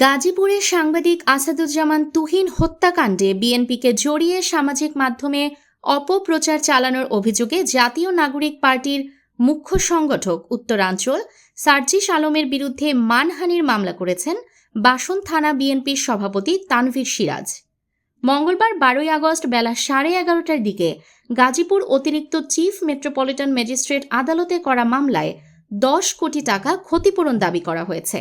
গাজীপুরে সাংবাদিক আসাদুজ্জামান তুহিন হত্যাকাণ্ডে বিএনপিকে জড়িয়ে সামাজিক মাধ্যমে অপপ্রচার চালানোর অভিযোগে জাতীয় নাগরিক পার্টির মুখ্য সংগঠক উত্তরাঞ্চল সার্জিস আলমের বিরুদ্ধে মানহানির মামলা করেছেন বাসন থানা বিএনপির সভাপতি তানভীর সিরাজ। মঙ্গলবার বারোই আগস্ট বেলা সাড়ে এগারোটার দিকে গাজীপুর অতিরিক্ত চিফ মেট্রোপলিটন ম্যাজিস্ট্রেট আদালতে করা মামলায় দশ কোটি টাকা ক্ষতিপূরণ দাবি করা হয়েছে।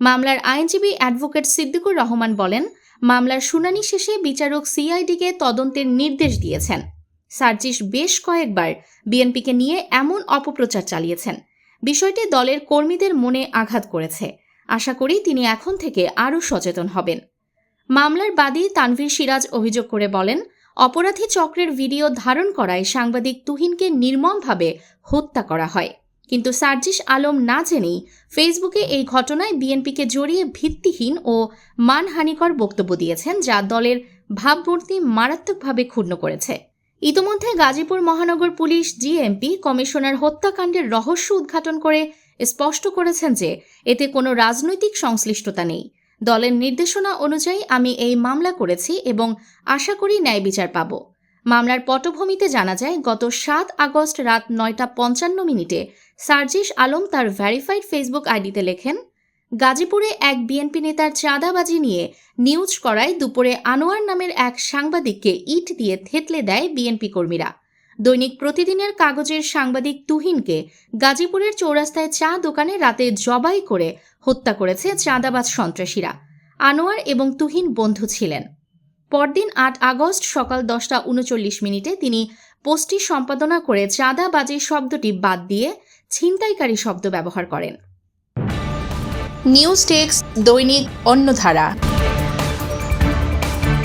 মামলার আইনজীবী অ্যাডভোকেট সিদ্দিকুর রহমান বলেন, মামলার শুনানি শেষে বিচারক সিআইডিকে তদন্তের নির্দেশ দিয়েছেন। সার্জিস বেশ কয়েকবার বিএনপিকে নিয়ে এমন অপপ্রচার চালিয়েছেন। বিষয়টি দলের কর্মীদের মনে আঘাত করেছে। আশা করি তিনি এখন থেকে আরও সচেতন হবেন। মামলার বাদী তানভীর সিরাজ অভিযোগ করে বলেন, অপরাধী চক্রের ভিডিও ধারণ করায় সাংবাদিক তুহিনকে নির্মমভাবে হত্যা করা হয়। কিন্তু সার্জিস আলম না জেনেই ফেসবুকে এই ঘটনায় বিএনপিকে জড়িয়ে ভিত্তিহীন ও মানহানিকর বক্তব্য দিয়েছেন, যা দলের ভাবমূর্তি মারাত্মকভাবে ক্ষুণ্ণ করেছে। ইতোমধ্যে গাজীপুর মহানগর পুলিশ জিএমপি কমিশনার হত্যাকাণ্ডের রহস্য উদ্ঘাটন করে স্পষ্ট করেছেন যে এতে কোনো রাজনৈতিক সংশ্লিষ্টতা নেই। দলের নির্দেশনা অনুযায়ী আমি এই মামলা করেছি এবং আশা করি ন্যায় বিচার পাব। মামলার পটভূমিতে জানা যায়, গত সাত আগস্ট রাত নয়টা পঞ্চান্ন মিনিটে সার্জিস আলম তার ভ্যারিফাইড ফেসবুক আইডিতে লেখেন, গাজীপুরে এক বিএনপি নেতার চাঁদাবাজি নিয়ে নিউজ করায় দুপুরে আনোয়ার নামের এক সাংবাদিককে ইট দিয়ে থেতলে দেয় বিএনপি কর্মীরা। দৈনিক প্রতিদিনের কাগজের সাংবাদিক তুহিনকে গাজীপুরের চৌরাস্তায় চা দোকানে রাতে জবাই করে হত্যা করেছে চাঁদাবাজ সন্ত্রাসীরা। আনোয়ার এবং তুহিন বন্ধু ছিলেন। পরদিন আট আগস্ট সকাল দশটা উনচল্লিশ মিনিটে তিনি পোস্টটি সম্পাদনা করে চাঁদাবাজি শব্দটি বাদ দিয়ে ছিনতাইকারী শব্দ ব্যবহার করেন। নিউজ টেক্স দৈনিক অন্যধারা